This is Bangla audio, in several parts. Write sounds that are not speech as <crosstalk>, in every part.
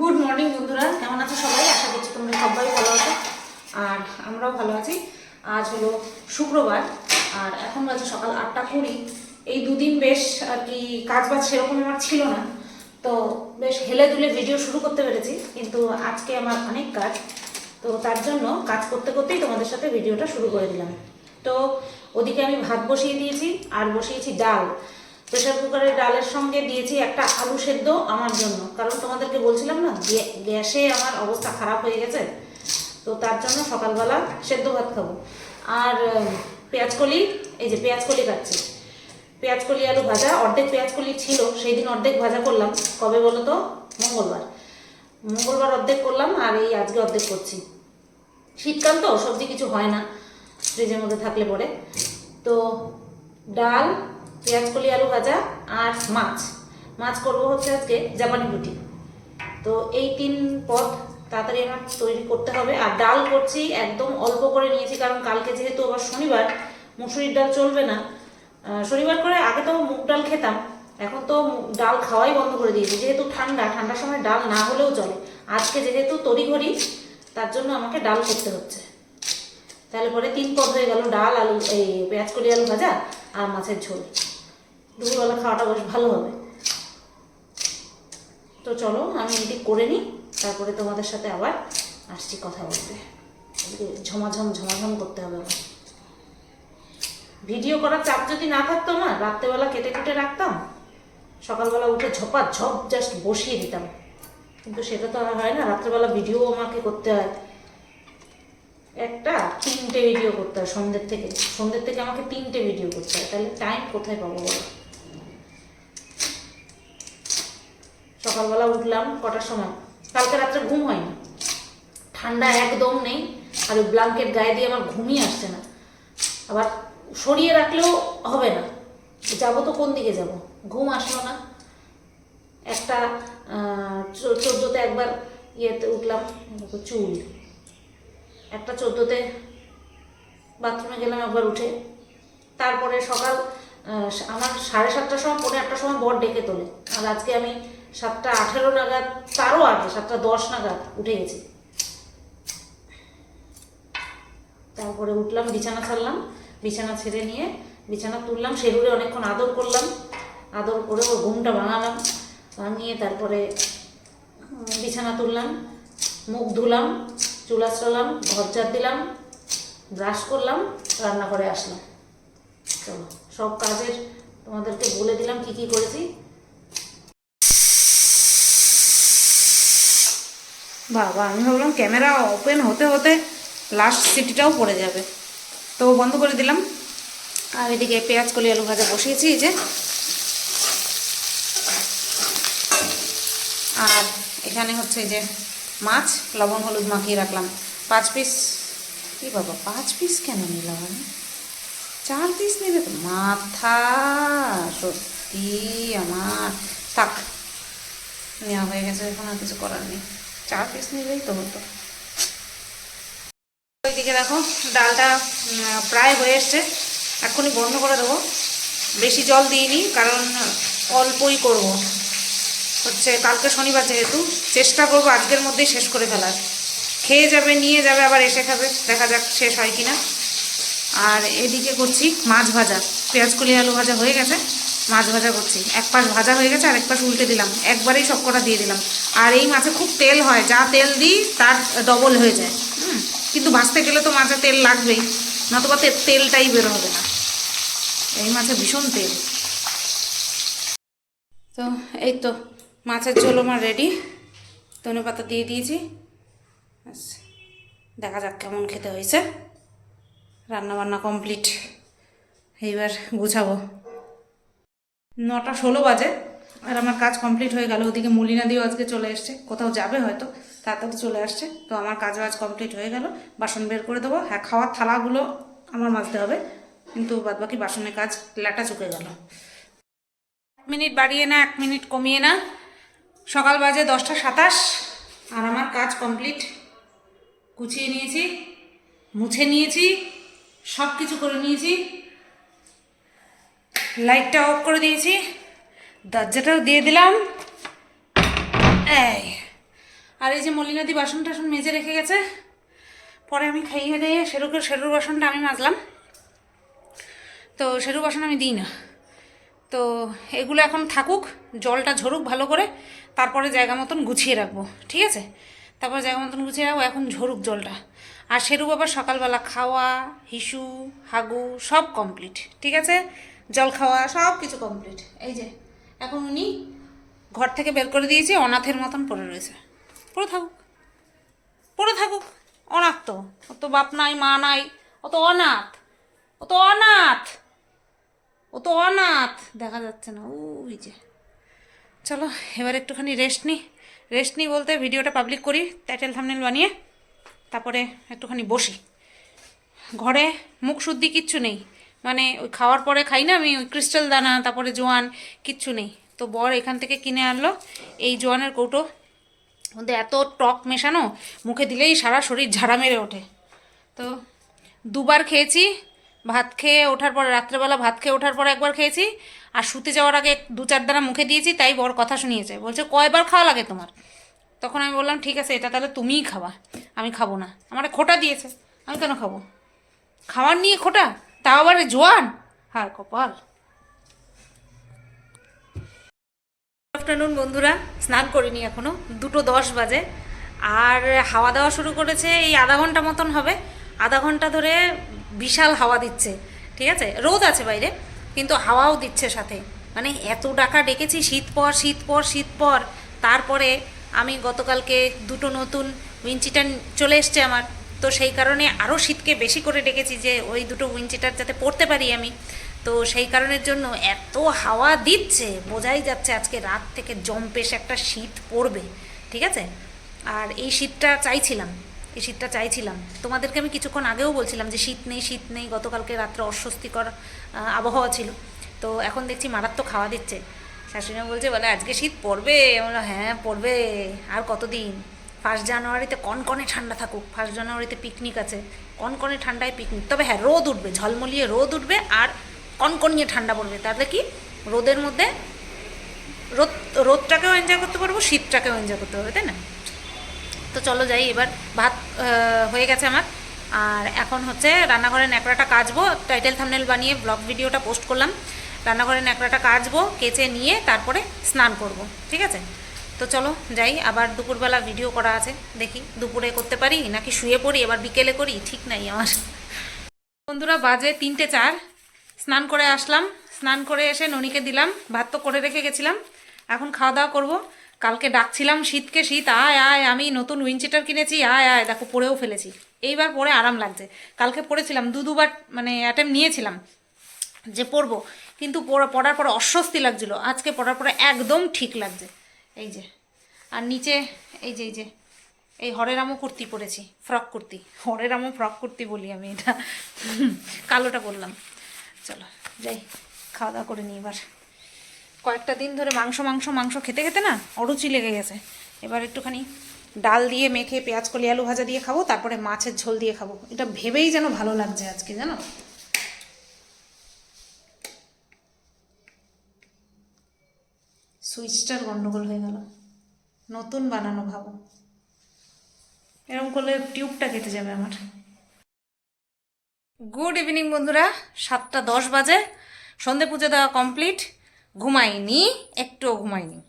গুড মর্নিং বন্ধুরা। কেমন আছো সবাই? আশা করছি তোমরা সবাই ভালো আছো। আর আমরাও ভালো আছি। আজ হলো শুক্রবার, আর এখন বাজে সকাল আটটা কুড়ি। এই দুদিন বেশ আর কি কাজ বাজ সেরকম আমার ছিল না। তো বেশ হেলে দুলে ভিডিও শুরু করতে পেরেছি, কিন্তু আজকে আমার অনেক কাজ। তো তার জন্য কাজ করতে করতেই তোমাদের সাথে ভিডিওটা শুরু করে দিলাম। তো ওদিকে আমি ভাত বসিয়ে দিয়েছি, আর বসিয়েছি ডাল। প্রেশার কুকারের ডালের সঙ্গে দিয়েছি একটা আলু সেদ্ধ আমার জন্য। কারণ তোমাদেরকে বলছিলাম না, গ্যা- গ্যাসে আমার অবস্থা খারাপ হয়ে গেছে। তো তার জন্য সকালবেলা সেদ্ধ ভাত খাব। আর পেঁয়াজকলি, এই যে পেঁয়াজকলি কাটছি। পেঁয়াজকলি আলু ভাজা, অর্ধেক পেঁয়াজকলি ছিল, সেই দিন অর্ধেক ভাজা করলাম। কবে বলো তো? মঙ্গলবার। মঙ্গলবার অর্ধেক করলাম আর এই আজকে অর্ধেক করছি। শীতকাল তো, সবজি কিছু হয় না, ফ্রিজের মধ্যে থাকলে পরে। তো ডাল পেঁয়াজ কলি, আলু ভাজা আর মাছ। মাছ করব হচ্ছে আজকে জাপানি রুটি। তো এই তিন পদ তাড়াতাড়ি আমার তৈরি করতে হবে। আর ডাল করছি একদম অল্প করে নিয়েছি, কারণ কালকে যেহেতু আবার শনিবার, মুসুরির ডাল চলবে না। শনিবার করে আগে তো মুগ ডাল খেতাম, এখন তো ডাল খাওয়াই বন্ধ করে দিয়েছি। যেহেতু ঠান্ডা, ঠান্ডার সময় ডাল না হলেও চলে। আজকে যেহেতু তড়িঘড়ি, তার জন্য আমাকে ডাল করতে হচ্ছে। তাহলে পরে তিন পদ হয়ে গেল ডাল, আলু, এই পেঁয়াজ কলি, আলু ভাজা আর মাছের ঝোল। দুপুরবেলা খাওয়াটা বেশ ভালো হবে। তো চলো, আমি এটি করে নিই, তারপরে তোমাদের সাথে আবার আসছি কথা বলতে। ঝমাঝম ঝমাঝম করতে হবে ভিডিও করার চাপ যদি না থাকতো আমার, রাত্রেবেলা কেটে কেটে রাখতাম, সকালবেলা উঠে ঝপা ঝপ জাস্ট বসিয়ে দিতাম। কিন্তু সেটা তো আর হয় না, রাত্রেবেলা ভিডিও আমাকে করতে হয়। একটা, তিনটে ভিডিও করতে হয় সন্ধ্যের থেকে। সন্ধ্যের থেকে আমাকে তিনটে ভিডিও করতে হয়, তাহলে টাইম কোথায় পাবো বলো? সকালবেলা উঠলাম, কটার সময়? কালকে রাত্রে ঘুম হয়নি। ঠান্ডা একদম নেই, আর ওই ব্ল্যাঙ্কেট গায়ে দিয়ে আমার ঘুমই আসছে না। আবার সরিয়ে রাখলেও হবে না। যাব তো কোন দিকে যাব? ঘুম আসলো না। একটা চোদ্দোতে একবার ইয়েতে উঠলাম চুল। একটা চোদ্দোতে বাথরুমে গেলাম একবার উঠে। তারপরে সকাল আমার সাড়ে সাতটার সময়, পৌনে আটটার সময় বর ডেকে তোলে। আর আজকে আমি সাতটা আঠেরো নাগাদ, তারও আগে, সাতটা দশ নাগাদ উঠে গেছি। তারপরে উঠলাম, বিছানা ছাড়লাম, বিছানা ছেড়ে নিয়ে, বিছানা তুললাম, সেরুরে অনেকক্ষণ আদর করলাম, আদর করে ওর ঘুমটা ভাঙালাম, ভাঙিয়ে তারপরে বিছানা তুললাম, মুখ ধুলাম, চুল আঁচড়ালাম, ঘর ঝাড় দিলাম, ব্রাশ করলাম, রান্নাঘরে আসলাম। চলো, সব কাজের তোমাদেরকে বলে দিলাম কি কি করেছি। বাবা, আমি ভাবলাম ক্যামেরা ওপেন হতে হতে লাস্ট সিটিটাও পড়ে যাবে। তো বন্ধ করে দিলাম। আর এদিকে পেঁয়াজ, কলি, আলু ভাজা বসিয়েছি যে। আর এখানে হচ্ছে যে মাছ, লবণ, হলুদ মাখিয়ে রাখলাম। পাঁচ পিস কি বাবা, পাঁচ পিস কেন নিলাম আমি? চার পিস নেবে তো মাথা, সত্যি আমার। থাক, নেওয়া হয়ে গেছে, এখন আর কিছু করার নেই। চার পিস নিলেই তো হতো। ওইদিকে দেখো, ডালটা প্রায় হয়ে এসছে। এক্ষুনি বন্ধ করে দেবো। বেশি জল দিইনি, কারণ অল্পই করব। হচ্ছে কালকে শনিবার যেহেতু, চেষ্টা করব আজকের মধ্যেই শেষ করে ফেলার। খেয়ে যাবে, নিয়ে যাবে, আবার এসে খাবে। দেখা যাক শেষ হয় কিনা। আর এদিকে করছি মাছ ভাজা। পেঁয়াজ কলি আলু ভাজা হয়ে গেছে। মাছ ভাজা করছি। এক পাশ ভাজা হয়ে গেছে আর এক পাশ উল্টে দিলাম। একবারেই সব কটা দিয়ে দিলাম। আর এই মাছে খুব তেল হয়। যা তেল দিই, তার ডবল হয়ে যায়। কিন্তু ভাজতে গেলে তো মাছে তেল লাগবেই। নতুবা তেলটাই বের হবে না। এই মাছে ভীষণ তেল। তো এই তো মাছের ঝোল আমার রেডি ধনে পাতা দিয়ে দিয়েছি। দেখা যাক কেমন খেতে হয়েছে। রান্না বান্না কমপ্লিট এইবার গুছাবো নটা ষোলো বাজে আর আমার কাজ কমপ্লিট হয়ে গেল। ওদিকে মলিনা দিও আজকে চলে এসছে। কোথাও যাবে হয়তো, তাড়াতাড়ি চলে আসছে। তো আমার কাজ বাজ কমপ্লিট হয়ে গেল। বাসন বের করে দেবো। হ্যাঁ খাওয়ার থালাগুলো আমার মাজতে হবে। কিন্তু বাদবাকি বাসনের কাজ ল্যাটা চুকে গেল। এক মিনিট বাড়িয়ে না, এক মিনিট কমিয়ে না। সকাল বাজে দশটা সাতাশ আর আমার কাজ কমপ্লিট। গুছিয়ে নিয়েছি, মুছে নিয়েছি সব কিছু করে নিয়েছি। লাইটটা অফ করে দিয়েছি। দরজাটাও দিয়ে দিলাম। এই, আর এই যে মলিনাদি বাসন টাসন মেজে রেখে গেছে। পরে আমি খাইয়ে দিয়ে সেরুকে সেরুর বাসনটা আমি মাজলাম। তো সেরু বাসন আমি দিই না তো এগুলো এখন থাকুক, জলটা ঝরুক ভালো করে, তারপরে জায়গা মতন গুছিয়ে রাখব, ঠিক আছে? তারপর জায়গা মতন গুছিয়ে রাখব, এখন ঝরুক জলটা। আর সেরু বাবার সকালবেলা খাওয়া, হিসু, হাগু, সব কমপ্লিট ঠিক আছে? জল খাওয়া সব কিছু কমপ্লিট এই যে, এখন উনি ঘর থেকে বের করে দিয়েছি, অনাথের মতন পড়ে রয়েছে। পড়ে থাকুক। পড়ে থাকুক। অনাথ তো। ও তো বাপ নাই, মা নাই, ও তো অনাথ। ও তো অনাথ। ও তো অনাথ। দেখা যাচ্ছে না। ওই যে। চলো, এবার একটুখানি রেস্ট নিই রেস্ট নিই বলতে ভিডিওটা পাবলিক করি টাইটেল থামনেল বানিয়ে, তারপরে একটুখানি বসি। ঘরে মুখ শুদ্ধি কিচ্ছু নেই। মানে ওই খাওয়ার পরে খাই না আমি, ওই ক্রিস্টাল দানা, তারপরে জোয়ান, কিচ্ছু নেই। তো বর এখান থেকে কিনে আনলো। এই জোয়ানের কৌটো। মধ্যে এত টক মেশানো, মুখে দিলেই সারা শরীর ঝাড়া মেরে ওঠে। তো দুবার খেয়েছি, ভাত খেয়ে ওঠার পরে, রাত্রেবেলা ভাত খেয়ে ওঠার পরে একবার খেয়েছি, আর শুতে যাওয়ার আগে দু চার দানা মুখে দিয়েছি, তাই বড় কথা শুনিয়েছে। বলছে, কয়বার খাওয়া লাগে তোমার? তখন আমি বললাম, ঠিক আছে, এটা তাহলে তুমিই খাওয়া, আমি খাব না। আমার খোটা দিয়েছে, আমি কেন খাব? খাওয়ার নিয়ে খোটা? তাও আবার জোয়ান? হ্যাঁ কপাল। আফটারনুন বন্ধুরা। স্নান করিনি এখনও। দুটো দশ বাজে। আর হাওয়া দেওয়া শুরু করেছে এই আধা ঘণ্টা মতন হবে। আধা ঘণ্টা ধরে বিশাল হাওয়া দিচ্ছে ঠিক আছে? রোদ আছে বাইরে কিন্তু হাওয়াও দিচ্ছে সাথে। মানে এত ডাকা ডেকেছি শীত পর শীত পর শীত পর। তারপরে আমি গতকালকে দুটো নতুন উইঞ্চিটার চলে এসছে আমার। তো সেই কারণে আরও শীতকে বেশি করে ডেকেছি যে ওই দুটো উইঞ্চিটার যাতে পড়তে পারি আমি। তো সেই কারণের জন্য এত হাওয়া দিচ্ছে বোঝাই যাচ্ছে আজকে রাত থেকে জম্পেশ একটা শীত পড়বে ঠিক আছে? আর এই শীতটা চাইছিলাম এই শীতটা চাইছিলাম। তোমাদেরকে আমি কিছুক্ষণ আগেও বলছিলাম যে শীত নেই শীত নেই গতকালকে রাত্রে অস্বস্তিকর আবহাওয়া ছিল। তো এখন দেখছি মারাত্মক খাওয়া দিচ্ছে। শাশুড়িমা বলছে বলে আজকে শীত পড়বে? আমি বললাম, হ্যাঁ পড়বে আর কতদিন? ফার্স্ট জানুয়ারিতে কনকনে ঠান্ডা থাকুক, ফার্স্ট জানুয়ারিতে পিকনিক আছে, কনকনে ঠান্ডায় পিকনিক তবে হ্যাঁ রোদ উঠবে, ঝলমলিয়ে রোদ উঠবে আর কনকনিয়ে ঠান্ডা পড়বে। তাহলে কি? রোদের মধ্যে রোদ, রোদটাকেও এনজয় করতে পারব, শীতটাকেও এনজয় করতে পারবে, তাই না? তো চলো যাই, এবার ভাত হয়ে গেছে আমার। আর এখন হচ্ছে রান্নাঘরে ন্যাকড়াটা কাচবো টাইটেল থামনেল বানিয়ে ব্লগ ভিডিওটা পোস্ট করলাম। রান্নাঘরে ন্যাকড়াটা কাচবো, কেচে নিয়ে তারপরে স্নান করব, ঠিক আছে? তো চলো যাই, আবার দুপুরবেলা ভিডিও করা আছে, দেখি দুপুরে করতে পারি নাকি শুয়ে পড়ি, এবার বিকেলে করি, ঠিক নাই আমার। বন্ধুরা, বাজে তিনটে চার, স্নান করে আসলাম, স্নান করে এসে ননিকে দিলাম, ভাত তো করে রেখে গেছিলাম, এখন খাওয়া দাওয়া করব। কালকে ডাকছিলাম শীতকে শীত, আয় আয়, আমি নতুন উইনচিটার কিনেছি, আয় আয়, দেখো পরেও ফেলেছি। এইবার পরে আরাম লাগছে। কালকে পড়েছিলাম, দু দুবার মানে অ্যাটেম্প নিয়েছিলাম যে পরবো, কিন্তু পড়া- পড়ার পরে অস্বস্তি লাগছিল, আজকে পড়ার পরে একদম ঠিক লাগছে। এই যে। আর নিচে, এই যে এই যে। এই হরেরামও কুর্তি পরেছি, ফ্রক কুর্তি। হরেরামও ফ্রক কুর্তি বলি আমি এটা। কালোটা বললাম। চলো, যাই, খাওয়া দাওয়া করে নিই এবার। কয়েকটা দিন ধরে মাংস মাংস মাংস খেতে খেতে না অরুচি লেগে গেছে। এবার একটুখানি ডাল দিয়ে মেখে পেঁয়াজ কলি, আলু ভাজা দিয়ে খাব, তারপরে মাছের ঝোল দিয়ে খাব। এটা ভেবেই যেন ভালো লাগছে আজকে, জানো? সুইচটার গন্ডগোল হয়ে গেল। নতুন বানানো ভাবো। এরকম করলে টিউবটা কেটে যাবে আমার। গুড ইভিনিং বন্ধুরা, সাতটা দশ বাজে। সন্ধে পুজো দেওয়া কমপ্লিট। ঘুমাইনি, একটুও ঘুমাইনি।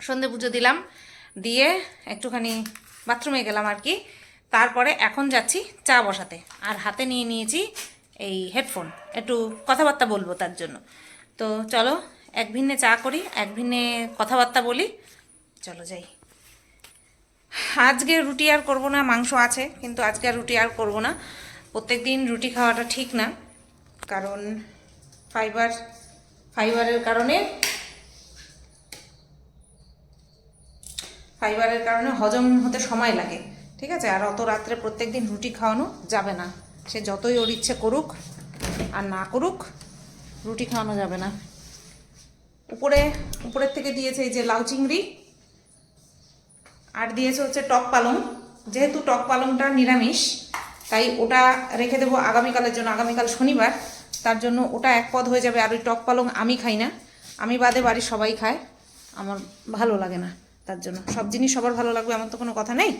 সন্ধে পুজো দিলাম, দিয়ে একটুখানি বাথরুমে গেলাম আর কি। তারপরে এখন যাচ্ছি চা বসাতে। আর হাতে নিয়ে নিয়েছি এই হেডফোন। একটু কথাবার্তা বলব তার জন্য। তো চলো এক ভিন্নে চা করি, এক ভিন্নে কথাবার্তা বলি। চলো যাই। আজকে রুটি আর করব না, মাংস আছে, কিন্তু আজকে আর রুটি আর করব না। প্রত্যেক দিন রুটি খাওয়াটা ঠিক না, কারণ ফাইবার, ফাইবারের কারণে ফাইবারের কারণে হজম হতে সময় লাগে, ঠিক আছে? আর অত রাত্রে প্রত্যেক দিন রুটি খাওয়ানো যাবে না। সে যতই ওর ইচ্ছে করুক আর না করুক, রুটি খাওয়ানো যাবে না। উপরে, উপরের থেকে দিয়েছে এই যে লাউ চিংড়ি। আর দিয়েছে হচ্ছে টক পালং। যেহেতু টক পালংটা নিরামিষ, তাই ওটা রেখে দেবো আগামীকালের জন্য, আগামীকাল শনিবার। তার জন্য ওটা এক পদ হয়ে যাবে, আর ওই টক পালং আমি খাই না। আমি বাদে বাড়ির সবাই খায়। আমার ভালো লাগে না তার জন্য। সব জিনিস সবার ভালো লাগবে, এমন তো কোনো কথা নেই।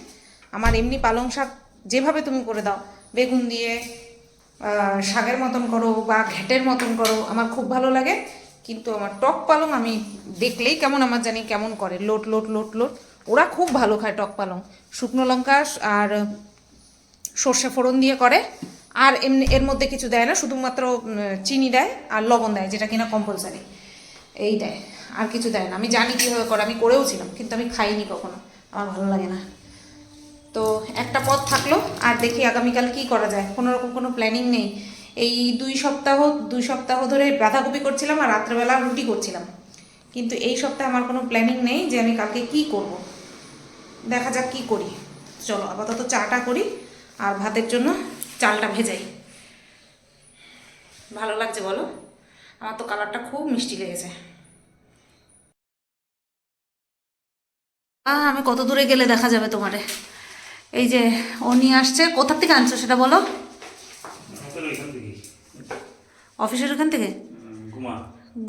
আমার এমনি পালং শাক যেভাবে তুমি করে দাও, বেগুন দিয়ে শাকের মতন করো বা ঘ্যাটের মতন করো, আমার খুব ভালো লাগে। কিন্তু আমার টক পালং আমি দেখলেই কেমন আমার জানি কেমন করে। Lot lot lot lot. ওরা খুব ভালো খায় টক পালং। শুকনো লঙ্কা আর সর্ষে ফোড়ন দিয়ে করে। আর এমনি এর মধ্যে কিছু দেয় না, শুধুমাত্র চিনি দেয় আর লবণ দেয়, যেটা কিনা কম্পালসারি এই দেয়, আর কিছু দেয় না। আমি জানি কীভাবে করে, আমি করেও ছিলাম, কিন্তু আমি খাইনি কখনো। আমার ভালো লাগে না। তো একটা পথ থাকল, আর দেখি আগামীকাল কি করা যায়। কোনো রকম কোনো প্ল্যানিং নেই। এই দুই সপ্তাহ দুই সপ্তাহ ধরে বাঁধাকপি করছিলাম আর রাত্রেবেলা রুটি করছিলাম। কিন্তু এই সপ্তাহে আমার কোনো প্ল্যানিং নেই যে আমি কালকে কি করব। দেখা যাক কি করি। চলো আপাতত চাটা করি আর ভাতের জন্য চালটা ভেজাই। ভালো লাগছে বলো? আমার তো কালারটা খুব মিষ্টি লেগেছে। আহ, আমি কত দূরে গেলে দেখা যাবে তোমারে? এই যে, ও নিয়ে আসছে। কোথার থেকে আনছো সেটা বলো? অফিসের ওখান থেকে?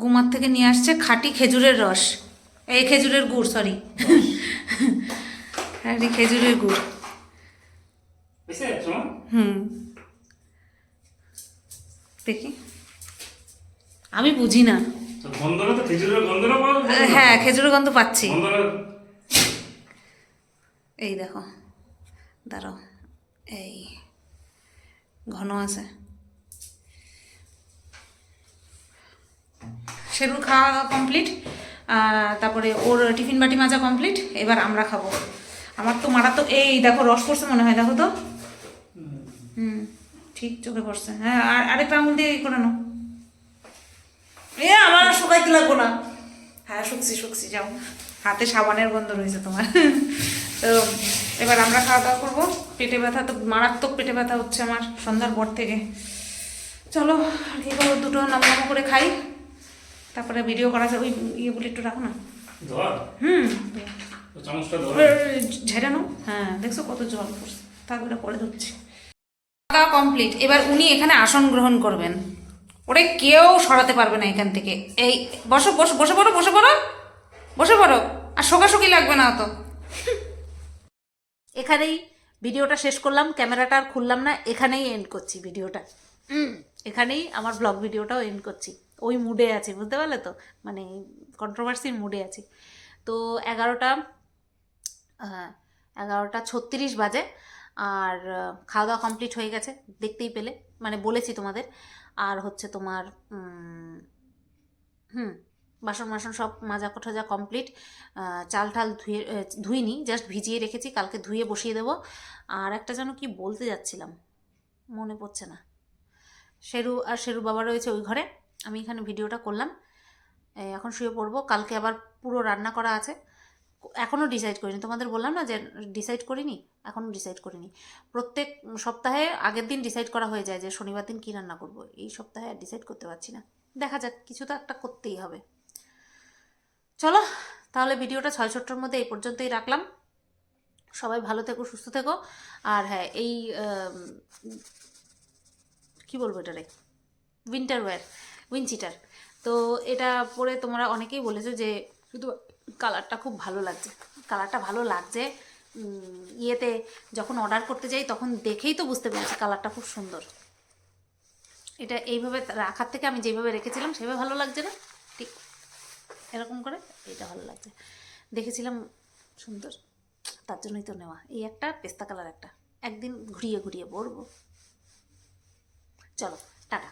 গুমার থেকে নিয়ে আসছে খাঁটি খেজুরের রস। এই খেজুরের গুড় সরি <laughs> খাঁটি খেজুরের গুড়। হুম। দেখি। আমি বুঝি না। হ্যাঁ খেজুরের গন্ধ পাচ্ছি। এই দেখো। দাঁড়াও। এই ঘন আছে। সেরুর খাওয়া কমপ্লিট তারপরে ওর টিফিন বাটি মাজা কমপ্লিট এবার আমরা খাব। আমার তো মারাত্মক, এই দেখো রস পড়ছে মনে হয়, দেখো তো। হুম, ঠিক চোখে পড়ছে। হ্যাঁ আর আরেকটা আঙুল দিয়ে করে নাও। এ, আমার শুকাইতে লাগবো না। হ্যাঁ শুকছি শুকছি, যাও। হাতে সাবানের গন্ধ রয়েছে তোমার। তো, এবার আমরা খাওয়া দাওয়া করব। পেটে ব্যথা তো, মারাত্মক পেটে ব্যথা হচ্ছে আমার সন্ধ্যার পর থেকে। চলো, আর করব? দুটো নাম করে খাই। তারপরে ভিডিও করা যায় ওই ইয়েগুলো একটু রাখো না। হুম। তো ঝেড়ে নাও। হ্যাঁ দেখছ কত জল পড়ছে। তারপরে পরে ধরছি। খাওয়া কমপ্লিট এবার উনি এখানে আসন গ্রহণ করবেন। ওরে কেউ সরাতে পারবে না এখান থেকে। এই বসো বসো বসে পড়ো বসে পড়ো বসে পড়ো আর শোকাশুকি লাগবে না অত। এখানেই ভিডিওটা শেষ করলাম। ক্যামেরাটা আর খুললাম না। এখানেই এন্ড করছি ভিডিওটা। এখানেই আমার ব্লগ ভিডিওটাও এন্ড করছি। ওই মুডে আছি, বুঝতে পারলে তো? মানে কন্ট্রোভার্সির মুডে আছি। তো এগারোটা হ্যাঁ এগারোটা ছত্রিশ বাজে, আর খাওয়া দাওয়া কমপ্লিট হয়ে গেছে, দেখতেই পেলে। মানে বলেছি তোমাদের, আর হচ্ছে তোমার হুম বাসন মাসন সব মাজা কোঠাজা কমপ্লিট চাল ঠাল ধুয়ে ধুইনি জাস্ট ভিজিয়ে রেখেছি, কালকে ধুয়ে বসিয়ে দেবো। আর একটা যেন কি বলতে যাচ্ছিলাম, মনে পড়ছে না। শেরু, আর শেরু বাবা রয়েছে ওই ঘরে। আমি এখানে ভিডিওটা করলাম। এখন শুয়ে পড়ব। কালকে আবার পুরো রান্না করা আছে। এখনও ডিসাইড করিনি। তোমাদের বললাম না যে ডিসাইড করিনি? এখনও ডিসাইড করিনি। প্রত্যেক সপ্তাহে আগের দিন ডিসাইড করা হয়ে যায় যে শনিবার দিন কী রান্না করব। এই সপ্তাহে আর ডিসাইড করতে পারছি না। দেখা যাক, কিছু তো একটা করতেই হবে। চলো, তাহলে ভিডিওটা ছয় ছোট্টর মধ্যে এই পর্যন্তই রাখলাম। সবাই ভালো থেকো, সুস্থ থেকো। আর হ্যাঁ এই কি বলব এটারে? উইন্টার ওয়্যার উইনচিটার তো এটা পরে তোমরা অনেকেই বলেছ যে শুধু কালারটা খুব ভালো লাগছে। কালারটা ভালো লাগছে ইয়েতে যখন অর্ডার করতে যাই তখন দেখেই তো বুঝতে পেরেছি কালারটা খুব সুন্দর। এটা এইভাবে রাখার থেকে আমি যেভাবে রেখেছিলাম সেভাবে ভালো লাগছে না? ঠিক এরকম করে এটা ভালো লাগছে। দেখেছিলাম সুন্দর। তার জন্যই তো নেওয়া। এই একটা, পেস্তা কালার একটা। একদিন ঘুরিয়ে ঘুরিয়ে পরবো। চলো, টাটা।